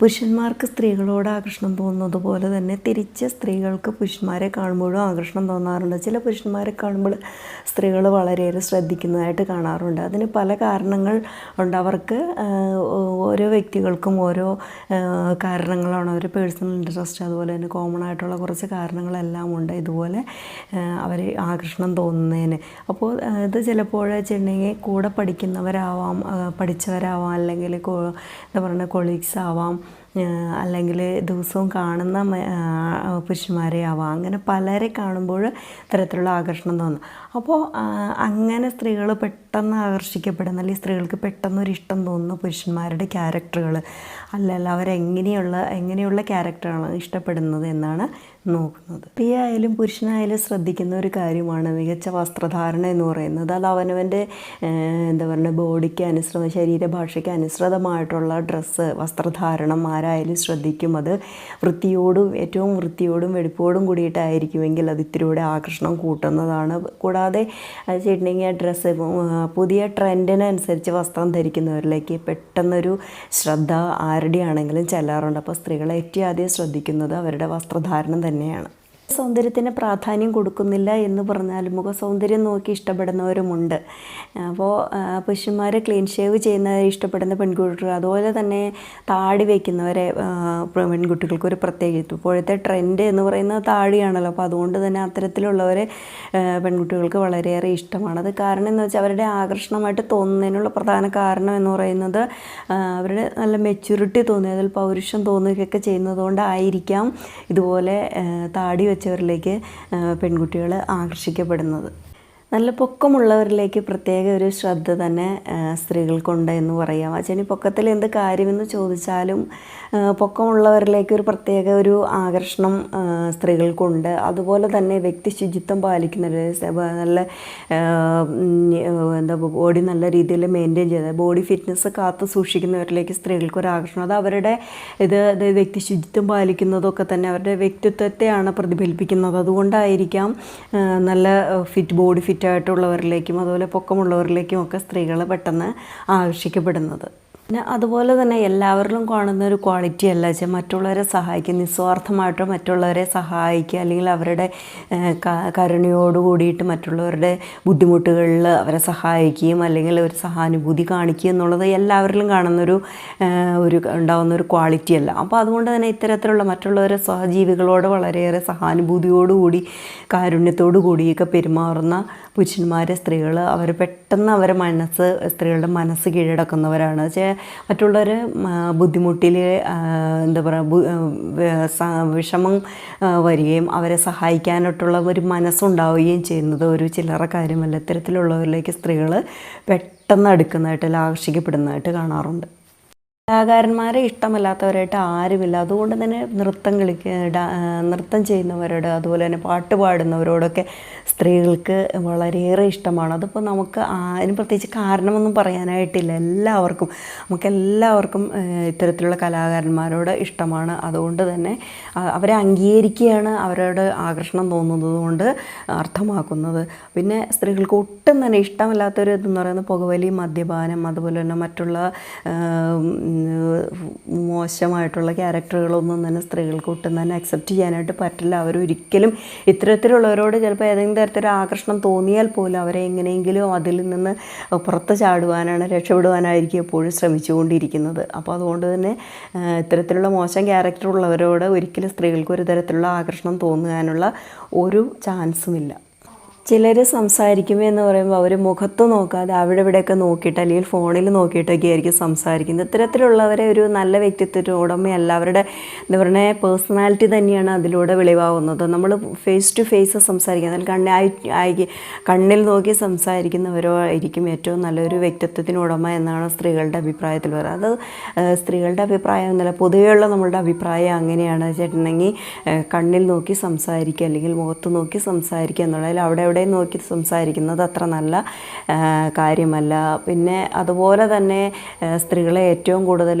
പുരുഷന്മാർക്ക് സ്ത്രീകളോട് ആകർഷണം തോന്നുന്നത് പോലെ തന്നെ തിരിച്ച് സ്ത്രീകൾക്ക് പുരുഷന്മാരെ കാണുമ്പോഴും ആകർഷണം തോന്നാറുണ്ട്. ചില പുരുഷന്മാരെ കാണുമ്പോൾ സ്ത്രീകൾ വളരെയേറെ ശ്രദ്ധിക്കുന്നതായിട്ട് കാണാറുണ്ട്. അതിന് പല കാരണങ്ങൾ ഉണ്ട്. അവർക്ക് ഓരോ വ്യക്തികൾക്കും ഓരോ കാരണങ്ങളാണ്. അവർ പേഴ്സണൽ ഇൻട്രസ്റ്റ് അതുപോലെ തന്നെ കോമൺ ആയിട്ടുള്ള കുറച്ച് കാരണങ്ങളെല്ലാം ഉണ്ട് ഇതുപോലെ അവർ ആകർഷണം തോന്നുന്നതിന്. അപ്പോൾ ഇത് ചിലപ്പോൾ വെച്ചിട്ടുണ്ടെങ്കിൽ കൂടെ പഠിക്കുന്നവരാവാം പഠിച്ചവരാവാം അല്ലെങ്കിൽ എന്താ പറയുക കൊളീഗ്സ് ആവാം. അല്ലെങ്കിൽ ദിവസവും കാണുന്ന പുരുഷന്മാരെ ആവാം. അങ്ങനെ പലരെ കാണുമ്പോൾ ഇത്തരത്തിലുള്ള ആകർഷണം തോന്നും. അപ്പോൾ അങ്ങനെ സ്ത്രീകൾ പെട്ടെന്ന് ആകർഷിക്കപ്പെടുന്ന അല്ലെങ്കിൽ സ്ത്രീകൾക്ക് പെട്ടെന്ന് ഒരു ഇഷ്ടം തോന്നുന്ന പുരുഷന്മാരുടെ ക്യാരക്ടറുകൾ അല്ലല്ല അവരെങ്ങനെയുള്ള എങ്ങനെയുള്ള ക്യാരക്ടറാണ് ഇഷ്ടപ്പെടുന്നത് എന്നാണ് നോക്കുന്നത്. സ്ത്രീ ആയാലും പുരുഷനായാലും ശ്രദ്ധിക്കുന്ന ഒരു കാര്യമാണ് മികച്ച വസ്ത്രധാരണ എന്ന് പറയുന്നത്. അത് അവനവന്റെ എന്താ പറയുക ബോഡിക്ക് അനുസൃത ശരീരഭാഷയ്ക്ക് അനുസൃതമായിട്ടുള്ള ഡ്രസ്സ് വസ്ത്രധാരണം ആരായാലും ശ്രദ്ധിക്കും. അത് വൃത്തിയോടും ഏറ്റവും വൃത്തിയോടും വെടിപ്പോടും കൂടിയിട്ടായിരിക്കുമെങ്കിൽ അത് ഇത്തിരി കൂടെ ആകർഷണം കൂട്ടുന്നതാണ്. കൂടാതെ അത് ചെയ്തിട്ടുണ്ടെങ്കിൽ ആ ഡ്രസ്സ് പുതിയ ട്രെൻഡിനനുസരിച്ച് വസ്ത്രം ധരിക്കുന്നവരിലേക്ക് പെട്ടെന്നൊരു ശ്രദ്ധ ആരുടെ ആണെങ്കിലും ചെല്ലാറുണ്ട്. അപ്പോൾ സ്ത്രീകളെ ഏറ്റവും ആദ്യം ശ്രദ്ധിക്കുന്നത് അവരുടെ വസ്ത്രധാരണം തന്നെയാണ്. സൗന്ദര്യത്തിന് പ്രാധാന്യം കൊടുക്കുന്നില്ല എന്ന് പറഞ്ഞാലും മുഖ സൗന്ദര്യം നോക്കി ഇഷ്ടപ്പെടുന്നവരുമുണ്ട്. അപ്പോൾ പുരുഷന്മാർ ക്ലീൻ ഷേവ് ചെയ്യുന്നവരെ ഇഷ്ടപ്പെടുന്ന പെൺകുട്ടികൾ അതുപോലെ തന്നെ താടി വയ്ക്കുന്നവരെ പെൺകുട്ടികൾക്ക് ഒരു പ്രത്യേകിച്ച് ഇപ്പോഴത്തെ ട്രെൻഡ് എന്ന് പറയുന്നത് താടിയാണല്ലോ. അപ്പോൾ അതുകൊണ്ട് തന്നെ അത്തരത്തിലുള്ളവരെ പെൺകുട്ടികൾക്ക് വളരെയേറെ ഇഷ്ടമാണ്. അത് കാരണം എന്ന് വെച്ചാൽ അവരുടെ ആകർഷണമായിട്ട് തോന്നുന്നതിനുള്ള പ്രധാന കാരണം എന്ന് പറയുന്നത് അവരുടെ നല്ല മെച്യൂരിറ്റി തോന്നിയതിൽ പൗരുഷം തോന്നുകയൊക്കെ ചെയ്യുന്നതുകൊണ്ടായിരിക്കാം ഇതുപോലെ താടി വെച്ചവരിലേക്ക് പെൺകുട്ടികൾ ആകർഷിക്കപ്പെടുന്നത്. നല്ല പൊക്കമുള്ളവരിലേക്ക് പ്രത്യേക ഒരു ശ്രദ്ധ തന്നെ സ്ത്രീകൾക്കുണ്ട് എന്ന് പറയാം. അച്ഛനി പൊക്കത്തിൽ എന്ത് കാര്യമെന്ന് ചോദിച്ചാലും പൊക്കമുള്ളവരിലേക്ക് ഒരു പ്രത്യേക ഒരു ആകർഷണം സ്ത്രീകൾക്കുണ്ട്. അതുപോലെ തന്നെ വ്യക്തി ശുചിത്വം പാലിക്കുന്നവർ നല്ല എന്താ ബോഡി നല്ല രീതിയിൽ മെയിന്റെയിൻ ചെയ്ത് ബോഡി ഫിറ്റ്നസ് കാത്തു സൂക്ഷിക്കുന്നവരിലേക്ക് സ്ത്രീകൾക്ക് ഒരു ആകർഷണം. അത് അവരുടെ ഇത് വ്യക്തി ശുചിത്വം പാലിക്കുന്നതൊക്കെ തന്നെ അവരുടെ വ്യക്തിത്വത്തെയാണ് പ്രതിഫലിപ്പിക്കുന്നത്. അതുകൊണ്ടായിരിക്കാം നല്ല ഫിറ്റ് ബോഡി ഫിറ്റ് ആയിട്ടുള്ളവരിലേക്കും അതുപോലെ പൊക്കമുള്ളവരിലേക്കും ഒക്കെ സ്ത്രീകൾ പെട്ടെന്ന് ആകർഷിക്കപ്പെടുന്നത്. പിന്നെ അതുപോലെ തന്നെ എല്ലാവരിലും കാണുന്ന ഒരു ക്വാളിറ്റി അല്ല വെച്ചാൽ മറ്റുള്ളവരെ സഹായിക്കുക നിസ്വാർത്ഥമായിട്ട് മറ്റുള്ളവരെ സഹായിക്കുക അല്ലെങ്കിൽ അവരുടെ കരുണയോട് കൂടിയിട്ട് മറ്റുള്ളവരുടെ ബുദ്ധിമുട്ടുകളിൽ അവരെ സഹായിക്കുകയും അല്ലെങ്കിൽ ഒരു സഹാനുഭൂതി കാണിക്കുക എന്നുള്ളത് എല്ലാവരിലും കാണുന്നൊരു ഒരു ഉണ്ടാകുന്ന ഒരു ക്വാളിറ്റി അല്ല. അപ്പോൾ അതുകൊണ്ട് തന്നെ ഇത്തരത്തിലുള്ള മറ്റുള്ളവരെ സഹജീവികളോട് വളരെയേറെ സഹാനുഭൂതിയോടുകൂടി കാരുണ്യത്തോടു കൂടിയൊക്കെ പെരുമാറുന്ന പുരുഷന്മാരെ സ്ത്രീകൾ അവർ പെട്ടെന്ന് അവരെ മനസ്സ് സ്ത്രീകളുടെ മനസ്സ് കീഴടക്കുന്നവരാണ്. മറ്റുള്ളവർ ബുദ്ധിമുട്ടിൽ എന്താ പറയുക വിഷമം വരികയും അവരെ സഹായിക്കാനായിട്ടുള്ള ഒരു മനസ്സുണ്ടാവുകയും ചെയ്യുന്നത് ഒരു ചില്ലറ കാര്യമല്ല. ഇത്തരത്തിലുള്ളവരിലേക്ക് സ്ത്രീകൾ പെട്ടെന്ന് അടുക്കുന്നതായിട്ട് ആകർഷിക്കപ്പെടുന്നതായിട്ട് കാണാറുണ്ട്. കലാകാരന്മാരെ ഇഷ്ടമല്ലാത്തവരായിട്ട് ആരുമില്ല. അതുകൊണ്ട് തന്നെ നൃത്തം കളിക്ക നൃത്തം ചെയ്യുന്നവരോട് അതുപോലെ തന്നെ പാട്ട് പാടുന്നവരോടൊക്കെ സ്ത്രീകൾക്ക് വളരെയേറെ ഇഷ്ടമാണ്. അതിപ്പോൾ നമുക്ക് അതിന് പ്രത്യേകിച്ച് കാരണമൊന്നും പറയാനായിട്ടില്ല. എല്ലാവർക്കും നമുക്ക് എല്ലാവർക്കും ഇത്തരത്തിലുള്ള കലാകാരന്മാരോട് ഇഷ്ടമാണ്. അതുകൊണ്ട് തന്നെ അവരെ അംഗീകരിക്കുകയാണ് അവരോട് ആകർഷണം തോന്നുന്നത് കൊണ്ട് അർത്ഥമാക്കുന്നത്. പിന്നെ സ്ത്രീകൾക്ക് ഒട്ടും തന്നെ ഇഷ്ടമല്ലാത്തൊരു ഇതെന്ന് പറയുന്നത് പുകവലി മദ്യപാനം അതുപോലെ തന്നെ മറ്റുള്ള മോശമായിട്ടുള്ള ക്യാരക്ടറുകളൊന്നും തന്നെ സ്ത്രീകൾക്ക് ഒട്ടും തന്നെ അക്സെപ്റ്റ് ചെയ്യാനായിട്ട് പറ്റില്ല. അവരൊരിക്കലും ഇത്തരത്തിലുള്ളവരോട് ചിലപ്പോൾ ഏതെങ്കിലും തരത്തിലൊരു ആകർഷണം തോന്നിയാൽ പോലും അവരെ എങ്ങനെയെങ്കിലും അതിൽ നിന്ന് പുറത്ത് ചാടുവാനാണ് രക്ഷപ്പെടുവാനായിരിക്കും എപ്പോഴും ശ്രമിച്ചുകൊണ്ടിരിക്കുന്നത്. അപ്പോൾ അതുകൊണ്ട് തന്നെ ഇത്തരത്തിലുള്ള മോശം ക്യാരക്ടർ ഉള്ളവരോട് ഒരിക്കലും സ്ത്രീകൾക്ക് ഒരു തരത്തിലുള്ള ആകർഷണം തോന്നാനുള്ള ഒരു ചാൻസുമില്ല ചിലർ സംസാരിക്കുമ്പോൾ എന്ന് പറയുമ്പോൾ അവർ മുഖത്ത് നോക്കാതെ അവിടെ ഇവിടെയൊക്കെ നോക്കിയിട്ട് അല്ലെങ്കിൽ ഫോണിൽ നോക്കിയിട്ടൊക്കെ ആയിരിക്കും സംസാരിക്കുന്നത്. ഇത്തരത്തിലുള്ളവരെ ഒരു നല്ല വ്യക്തിത്വത്തിന് ഉടമയല്ല അവരുടെ എന്താ പറയുക പേഴ്സണാലിറ്റി തന്നെയാണ് അതിലൂടെ വെളിവാകുന്നത് നമ്മൾ ഫേസ് ടു ഫേസ് സംസാരിക്കുന്നത്. കണ്ണായി കണ്ണിൽ നോക്കി സംസാരിക്കുന്നവരോ ആയിരിക്കും ഏറ്റവും നല്ലൊരു വ്യക്തിത്വത്തിന് ഉടമ എന്നാണ് സ്ത്രീകളുടെ അഭിപ്രായത്തിൽ പറയുന്നത്. അത് സ്ത്രീകളുടെ അഭിപ്രായം എന്നല്ല പൊതുവെയുള്ള നമ്മളുടെ അഭിപ്രായം അങ്ങനെയാണ്. ചേട്ടനെങ്കിൽ കണ്ണിൽ നോക്കി സംസാരിക്കുക അല്ലെങ്കിൽ മുഖത്ത് നോക്കി സംസാരിക്കുക എന്നുള്ളതിൽ അവിടെ എവിടെയും നോക്കി സംസാരിക്കുന്നത് അത്ര നല്ല കാര്യമല്ല. പിന്നെ അതുപോലെ തന്നെ സ്ത്രീകളെ ഏറ്റവും കൂടുതൽ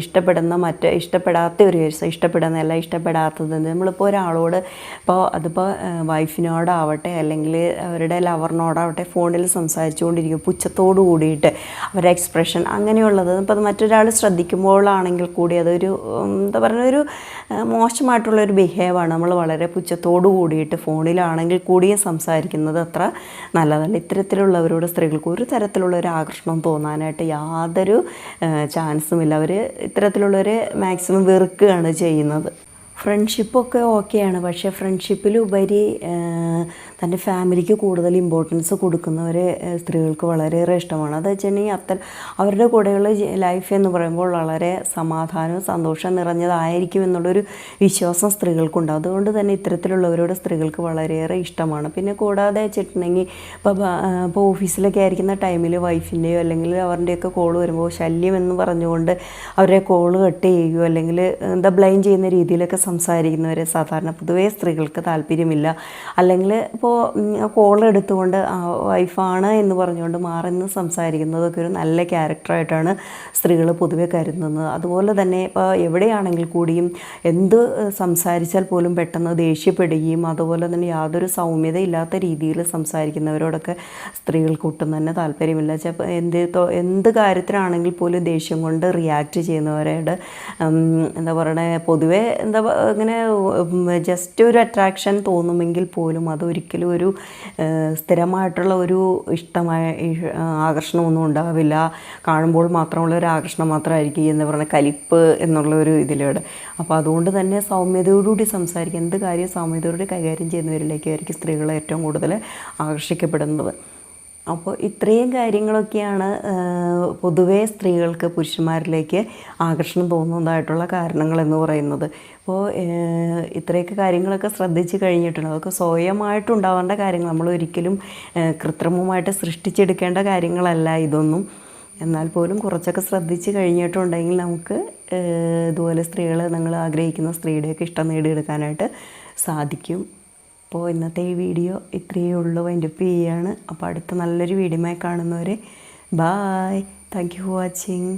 ഇഷ്ടപ്പെടുന്ന മറ്റ് ഇഷ്ടപ്പെടാത്ത ഒരു കേസ് ഇഷ്ടപ്പെടുന്നതല്ല ഇഷ്ടപ്പെടാത്തത് നമ്മളിപ്പോൾ ഒരാളോട് ഇപ്പോൾ അതിപ്പോൾ വൈഫിനോടാവട്ടെ അല്ലെങ്കിൽ അവരുടെ ലവറിനോടാവട്ടെ ഫോണിൽ സംസാരിച്ചുകൊണ്ടിരിക്കും പുച്ഛത്തോട് കൂടിയിട്ട് അവരുടെ എക്സ്പ്രഷൻ അങ്ങനെയുള്ളത്. ഇപ്പോൾ മറ്റൊരാൾ ശ്രദ്ധിക്കുമ്പോഴാണെങ്കിൽ കൂടി അതൊരു എന്താ പറയുക ഒരു മോശമായിട്ടുള്ളൊരു ബിഹേവാണ് നമ്മൾ വളരെ പുച്ഛത്തോട് കൂടിയിട്ട് ഫോണിലാണെങ്കിൽ കൂടിയും സംസാരിക്കുന്നത് അത്ര നല്ലതല്ല. ഇത്തരത്തിലുള്ളവരോട് സ്ത്രീകൾക്ക് ഒരു തരത്തിലുള്ള ഒരു ആകർഷണം തോന്നാനായിട്ട് യാതൊരു ചാൻസും ഇല്ല അവർ ഇത്തരത്തിലുള്ളവരെ മാക്സിമം വെറുക്കുകയാണ് ചെയ്യുന്നത്. ഫ്രണ്ട്ഷിപ്പൊക്കെ ഓക്കെയാണ് പക്ഷേ ഫ്രണ്ട്ഷിപ്പിലുപരി തന്റെ ഫാമിലിക്ക് കൂടുതൽ ഇമ്പോർട്ടൻസ് കൊടുക്കുന്നവർ സ്ത്രീകൾക്ക് വളരെയേറെ ഇഷ്ടമാണ്. അത് വെച്ചിട്ടുണ്ടെങ്കിൽ അത്ര അവരുടെ കൂടെയുള്ള ലൈഫ് എന്ന് പറയുമ്പോൾ വളരെ സമാധാനവും സന്തോഷം നിറഞ്ഞതായിരിക്കും എന്നുള്ളൊരു വിശ്വാസം സ്ത്രീകൾക്കുണ്ട്. അതുകൊണ്ട് തന്നെ ഇത്തരത്തിലുള്ളവരോട് സ്ത്രീകൾക്ക് വളരെയേറെ ഇഷ്ടമാണ്. പിന്നെ കൂടാതെ വെച്ചിട്ടുണ്ടെങ്കിൽ ഇപ്പോൾ ഇപ്പോൾ ഓഫീസിലൊക്കെ ആയിരിക്കുന്ന ടൈമിൽ വൈഫിന്റെയോ അല്ലെങ്കിൽ അവരുടെയൊക്കെ കോൾ വരുമ്പോൾ ശല്യം എന്ന് പറഞ്ഞുകൊണ്ട് അവരെ കോൾ കട്ട് ചെയ്യുകയോ അല്ലെങ്കിൽ എന്താ ബ്ലെയിം ചെയ്യുന്ന രീതിയിലൊക്കെ സംസാരിക്കുന്നവരെ സാധാരണ പൊതുവേ സ്ത്രീകൾക്ക് താല്പര്യമില്ല. അല്ലെങ്കിൽ ഇപ്പോൾ കോൾ എടുത്തുകൊണ്ട് വൈഫാണ് എന്ന് പറഞ്ഞുകൊണ്ട് മാറി നിന്ന് സംസാരിക്കുന്നതൊക്കെ ഒരു നല്ല ക്യാരക്ടറായിട്ടാണ് സ്ത്രീകൾ പൊതുവെ കരുതുന്നത്. അതുപോലെ തന്നെ ഇപ്പോൾ എവിടെയാണെങ്കിൽ കൂടിയും എന്ത് സംസാരിച്ചാൽ പോലും പെട്ടെന്ന് ദേഷ്യപ്പെടുകയും അതുപോലെ തന്നെ യാതൊരു സൗമ്യത ഇല്ലാത്ത രീതിയിൽ സംസാരിക്കുന്നവരോടൊക്കെ സ്ത്രീകൾക്ക് ഒട്ടും തന്നെ താല്പര്യമില്ല. ചിലപ്പോൾ എന്ത് എന്ത് കാര്യത്തിനാണെങ്കിൽ പോലും ദേഷ്യം കൊണ്ട് റിയാക്ട് ചെയ്യുന്നവരോട് എന്താ പറയണേ പൊതുവേ എന്താ ഇങ്ങനെ ജസ്റ്റ് ഒരു അട്രാക്ഷൻ തോന്നുമെങ്കിൽ പോലും അതൊരിക്കലും ഒരു സ്ഥിരമായിട്ടുള്ള ഒരു ഇഷ്ടമായ ഇഷ്- ആകർഷണമൊന്നും ഉണ്ടാവില്ല. കാണുമ്പോൾ മാത്രമുള്ള ഒരു ആകർഷണം മാത്രമായിരിക്കും എന്ന് പറയുന്ന കലിപ്പ് എന്നുള്ള ഒരു ഇതിലൂടെ. അപ്പോൾ അതുകൊണ്ട് തന്നെ സൗമ്യതയോടുകൂടി സംസാരിക്കുക എന്ത് കാര്യം സൗമ്യതയോടുകൂടി കൈകാര്യം ചെയ്യുന്നവരിലേക്കായിരിക്കും സ്ത്രീകളെ ഏറ്റവും കൂടുതൽ ആകർഷിക്കപ്പെടുന്നത്. അപ്പോൾ ഇത്രയും കാര്യങ്ങളൊക്കെയാണ് പൊതുവേ സ്ത്രീകൾക്ക് പുരുഷന്മാരിലേക്ക് ആകർഷണം തോന്നുന്നതായിട്ടുള്ള കാരണങ്ങൾ എന്ന് പറയുന്നത്. അപ്പോൾ ഇത്രയൊക്കെ കാര്യങ്ങളൊക്കെ ശ്രദ്ധിച്ച് കഴിഞ്ഞിട്ടുണ്ട്. അതൊക്കെ സ്വയമായിട്ടുണ്ടാവേണ്ട കാര്യങ്ങൾ. നമ്മൾ ഒരിക്കലും കൃത്രിമമായിട്ട് സൃഷ്ടിച്ചെടുക്കേണ്ട കാര്യങ്ങളല്ല ഇതൊന്നും. എന്നാൽ പോലും കുറച്ചൊക്കെ ശ്രദ്ധിച്ച് കഴിഞ്ഞിട്ടുണ്ടെങ്കിൽ നമുക്ക് ഇതുപോലെ സ്ത്രീകൾ നിങ്ങൾ ആഗ്രഹിക്കുന്ന സ്ത്രീയുടെയൊക്കെ ഇഷ്ടം നേടിയെടുക്കാനായിട്ട് സാധിക്കും. അപ്പോൾ ഇന്നത്തെ ഈ വീഡിയോ ഇത്രയേ ഉള്ളൂ. വൈൻഡപ്പ് ചെയ്യുകയാണ് അപ്പോൾ അടുത്ത നല്ലൊരു വീഡിയോമായി കാണുന്നവരെ bye thank you for watching